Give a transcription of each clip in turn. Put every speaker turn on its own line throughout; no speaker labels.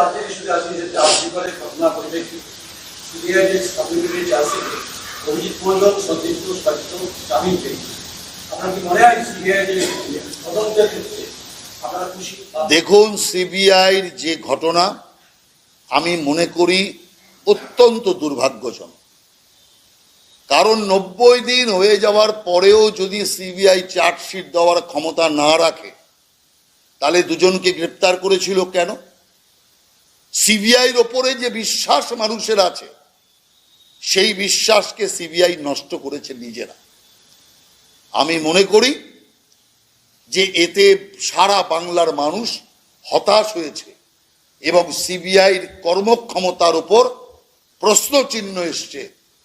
আসি যে আর্থিকের ঘটনা পরিপ্রেক্ষিতে সিবিআই যে সাবমিটিভ আছে, অভিজিৎ মন্ডল সতীর্থ সত্য জামিন পেয়েছে আপনার কি মনে হয় সিবিআই যে তদন্তের ক্ষেত্রে
দেখুন, সিবিআইর যে ঘটনা, আমি মনে করি অত্যন্ত দুর্ভাগ্যজনক। কারণ নব্বই দিন হয়ে যাওয়ার পরেও যদি সিবিআই চার্জশিট দেওয়ার ক্ষমতা না রাখে, তাহলে দুজনকে গ্রেপ্তার করেছিল কেন? সিবিআইর ওপরে যে বিশ্বাস মানুষের আছে, সেই বিশ্বাসকে সিবিআই নষ্ট করেছে নিজেরা। আমি মনে করি যে এতে সারা বাংলার মানুষ হতাশ হয়েছে এবং সিবিআইর কর্মক্ষমতার উপর প্রশ্ন চিহ্ন এসছে,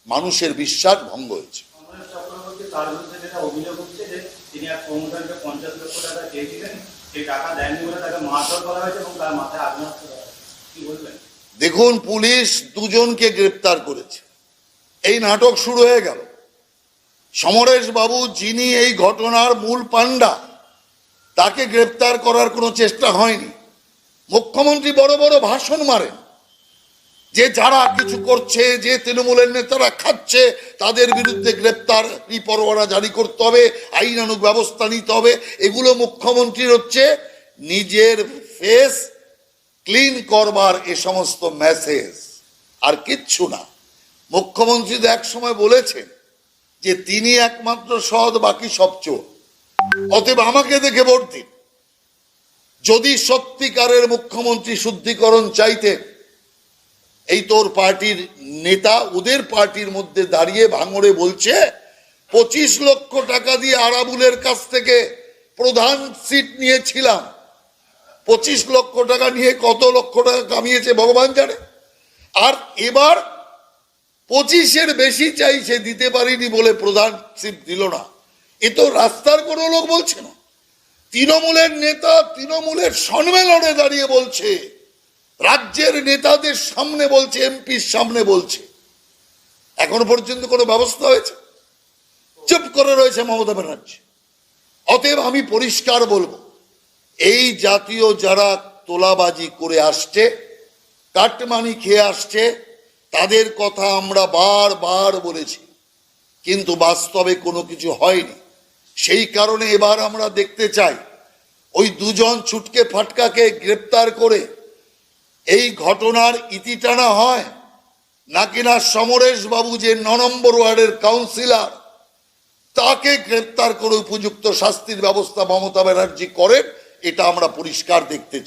মানুষের বিশ্বাস ভঙ্গ হয়েছে।
টাকা দেয়নি বলে তাকে মারধর করা হয়েছে এবং তার মাথায় করা হয়েছে কি বলবেন
দেখুন, পুলিশ দুজনকে গ্রেপ্তার করেছে। এই নাটক শুরু হয়ে গেল। সমরেশ বাবু যিনি এই ঘটনার মূল পাণ্ডা, তাকে গ্রেপ্তার করার কোনো চেষ্টা হয়নি। মুখ্যমন্ত্রী বড় বড় ভাষণ মারেন। যে যারা কিছু করছে, যে তৃণমূলের নেতারা খাচ্ছে, তাদের বিরুদ্ধে গ্রেপ্তার পরোয়ানা জারি করতে হবে, আইনানুগ ব্যবস্থা নিতে হবে। এগুলো মুখ্যমন্ত্রীর হচ্ছে নিজের ফেস ক্লিন করবার এ সমস্ত মেসেজ আর কিচ্ছু না। মুখ্যমন্ত্রী এক সময় বলেছেন যে তিনি একমাত্র সৎ, বাকি সব চোর। অতএব আমাকে দেখে ভোট দিন। যদি সত্যিকারের মুখ্যমন্ত্রী শুদ্ধিকরণ চাইতে এই তোর পার্টির নেতা ওদের পার্টির মধ্যে দাঁড়িয়ে ভাঙড়ে বলছে, পঁচিশ লক্ষ টাকা দিয়ে আরাবুলের কাছ থেকে প্রধান সিট নিয়েছিলাম। পঁচিশ লক্ষ টাকা নিয়ে কত লক্ষ টাকা কামিয়েছে ভগবান জানে? আর এবার পঁচিশের বেশি চাইছে দিতে পারিনি বলে প্রধান সিট দিল না। এ তো রাস্তার কোনো লোক বলছে না। তৃণমূলের নেতা তৃণমূলের সম্মেলনে দাঁড়িয়ে বলছে, রাজ্যের নেতাদের সামনে বলছে, এমপির সামনে বলছে। এখনও পর্যন্ত কোনো ব্যবস্থা হয়েছে? চুপ করে রয়েছে মমতা ব্যানার্জি। অতএব আমি পরিষ্কার বলব এই জাতীয় যারা তোলাবাজি করে আসছে, কাটমানি খেয়ে আসছে, তাদের কথা আমরা বারবার বলেছি। কিন্তু বাস্তবে কোনো কিছু হয়নি। সেই কারণে এবার আমরা দেখতে চাই, ওই দুজন ছুটকে ফাটকাকে গ্রেপ্তার করে এই ঘটনার ইতি টানা হয় নাকি না সমরেশ বাবু যে ন নম্বর ওয়ার্ডের কাউন্সিলর, তাকে গ্রেপ্তার করে উপযুক্ত শাস্তির ব্যবস্থা মমতা ব্যানার্জি করেন এটা আমরা পরিষ্কার দেখতে